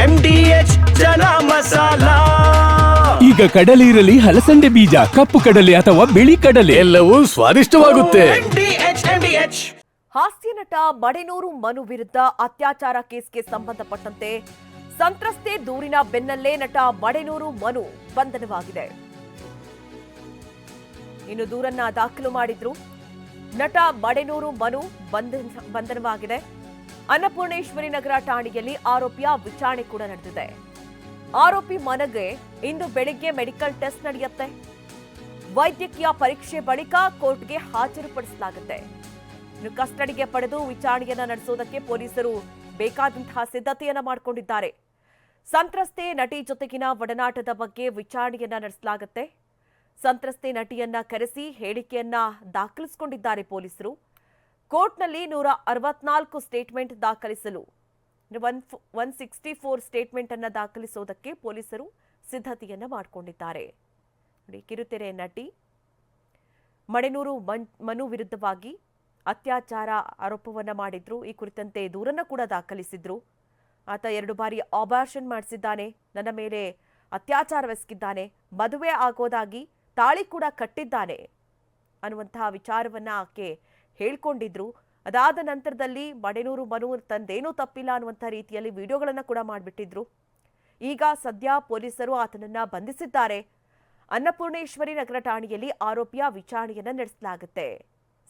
M D H Chana Masala. ಈಗ ಕಡಲೆ ಇರಲಿ ಹಲಸಂಡೆ ಬೀಜ ಕಪ್ಪು ಕಡಲೆ ಅಥವಾ ಬಿಳಿ ಕಡಲೆ. ಎಲ್ಲವೂ ಸ್ವಾದಿಷ್ಟವಾಗುತ್ತೆ. M D H M D H ಹಾಸ್ಯ ನಟ ಮಡೆನೂರು ಮನು ವಿರುದ್ಧ ಅತ್ಯಾಚಾರ ಕೇಸ್ಗೆ ಸಂಬಂಧಪಟ್ಟಂತೆ ಸಂತ್ರಸ್ತೆ ದೂರಿನ ಬೆನ್ನಲ್ಲೇ ನಟ ಮಡೆನೂರು ಮನು ಬಂಧನವಾಗಿದೆ. ಇನ್ನು ದೂರನ್ನ ದಾಖಲು ಮಾಡಿದ್ರು. ನಟ ಮಡೆನೂರು ಮನು ಬಂಧನ ಬಂಧನವಾಗಿದೆ. ಅನ್ನಪೂರ್ಣೇಶ್ವರಿ ನಗರ ಠಾಣೆಯಲ್ಲಿ ಆರೋಪಿಯ ವಿಚಾರಣೆ ಕೂಡ ನಡೆದಿದೆ. ಆರೋಪಿ ಮನಗೆ ಇಂದು ಬೆಳಿಗ್ಗೆ ಮೆಡಿಕಲ್ ಟೆಸ್ಟ್ ನಡೆಯುತ್ತೆ. ವೈದ್ಯಕೀಯ ಪರೀಕ್ಷೆ ಬಳಿಕ ಕೋರ್ಟ್ಗೆ ಹಾಜರುಪಡಿಸಲಾಗುತ್ತೆ. ಕಸ್ಟಡಿಗೆ ಪಡೆದು ವಿಚಾರಣೆಯನ್ನ ನಡೆಸುವುದಕ್ಕೆ ಪೊಲೀಸರು ಬೇಕಾದಂತಹ ಸಿದ್ಧತೆಯನ್ನ ಮಾಡಿಕೊಂಡಿದ್ದಾರೆ. ಸಂತ್ರಸ್ತೆ ನಟಿ ಜೊತೆಗಿನ ಒಡನಾಟದ ಬಗ್ಗೆ ವಿಚಾರಣೆಯನ್ನ ನಡೆಸಲಾಗುತ್ತೆ. ಸಂತ್ರಸ್ತೆ ನಟಿಯನ್ನ ಕರೆಸಿ ಹೇಳಿಕೆಯನ್ನ ದಾಖಲಿಸಿಕೊಂಡಿದ್ದಾರೆ ಪೊಲೀಸರು. ಕೋರ್ಟ್ನಲ್ಲಿ ನೂರ ಅರವತ್ನಾಲ್ಕು ಸ್ಟೇಟ್ಮೆಂಟ್ ದಾಖಲಿಸಲು, one one sixty four statement ಅನ್ನು ದಾಖಲಿಸುವುದಕ್ಕೆ ಪೊಲೀಸರು ಸಿದ್ಧತೆಯನ್ನು ಮಾಡಿಕೊಂಡಿದ್ದಾರೆ. ಕಿರುತೆರೆ ನಟಿ ಮಡೆನೂರು ಮನ್- ವಿರುದ್ಧವಾಗಿ ಅತ್ಯಾಚಾರ ಆರೋಪವನ್ನ ಮಾಡಿದ್ರು. ಈ ಕುರಿತಂತೆ ದೂರನ್ನ ಕೂಡ ದಾಖಲಿಸಿದ್ರು. ಆತ ಎರಡು ಬಾರಿ ಆಪರೇಷನ್ ಮಾಡಿಸಿದ್ದಾನೆ. ನನ್ನ ಮೇಲೆ ಅತ್ಯಾಚಾರವೆಸಗಿದ್ದಾನೆ ಮದುವೆ ಆಗೋದಾಗಿ ತಾಳಿ ಕೂಡ ಕಟ್ಟಿದ್ದಾನೆ ಅನ್ನುವಂತಹ ವಿಚಾರವನ್ನ ಆಕೆ ಹೇಳ್ಕೊಂಡಿದ್ರು. ಅದಾದ ನಂತರದಲ್ಲಿ ಮಡೆನೂರು ಮನು ತಂದೇನೂ ತಪ್ಪಿಲ್ಲ ಅನ್ನುವಂಥ ರೀತಿಯಲ್ಲಿ ವಿಡಿಯೋಗಳನ್ನು ಕೂಡ ಮಾಡಿಬಿಟ್ಟಿದ್ರು. ಈಗ ಸದ್ಯ ಪೊಲೀಸರು ಆತನನ್ನ ಬಂಧಿಸಿದ್ದಾರೆ. ಅನ್ನಪೂರ್ಣೇಶ್ವರಿ ನಗರ ಠಾಣೆಯಲ್ಲಿ ಆರೋಪಿಯ ವಿಚಾರಣೆಯನ್ನು ನಡೆಸಲಾಗುತ್ತೆ.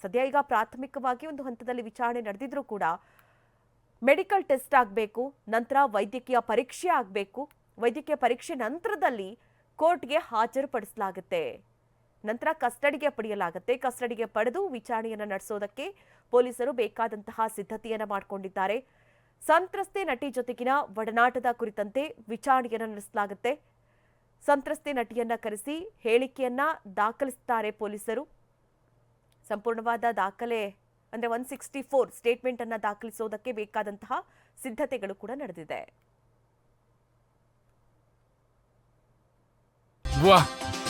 ಸದ್ಯ ಈಗ ಪ್ರಾಥಮಿಕವಾಗಿ ಒಂದು ಹಂತದಲ್ಲಿ ವಿಚಾರಣೆ ನಡೆದಿದ್ರೂ ಕೂಡ ಮೆಡಿಕಲ್ ಟೆಸ್ಟ್ ಆಗಬೇಕು, ನಂತರ ವೈದ್ಯಕೀಯ ಪರೀಕ್ಷೆ ಆಗಬೇಕು. ವೈದ್ಯಕೀಯ ಪರೀಕ್ಷೆ ನಂತರದಲ್ಲಿ ಕೋರ್ಟ್ಗೆ ಹಾಜರುಪಡಿಸಲಾಗುತ್ತೆ. ನಂತರ ಕಸ್ಟಡಿಗೆ ಪಡೆಯಲಾಗುತ್ತೆ. ಕಸ್ಟಡಿಗೆ ಪಡೆದು ವಿಚಾರಣೆಯನ್ನು ನಡೆಸೋದಕ್ಕೆ ಪೊಲೀಸರು ಬೇಕಾದಂತಹ ಸಿದ್ಧತೆಯನ್ನು ಮಾಡಿಕೊಂಡಿದ್ದಾರೆ. ಸಂತ್ರಸ್ತೆ ನಟಿ ಜೊತೆಗಿನ ಒಡನಾಟದ ಕುರಿತಂತೆ ವಿಚಾರಣೆಯನ್ನು ನಡೆಸಲಾಗುತ್ತೆ. ಸಂತ್ರಸ್ತೆ ನಟಿಯನ್ನ ಕರೆಸಿ ಹೇಳಿಕೆಯನ್ನ ದಾಖಲಿಸುತ್ತಾರೆ ಪೊಲೀಸರು. ಸಂಪೂರ್ಣವಾದ ದಾಖಲೆ ಅಂದ್ರೆ ಒನ್ ಸಿಕ್ಸ್ಟಿ ಫೋರ್ ಸ್ಟೇಟ್ಮೆಂಟ್ ಅನ್ನ ದಾಖಲಿಸೋದಕ್ಕೆ ಬೇಕಾದಂತಹ ಸಿದ್ಧತೆಗಳು ಕೂಡ ನಡೆದಿದೆ.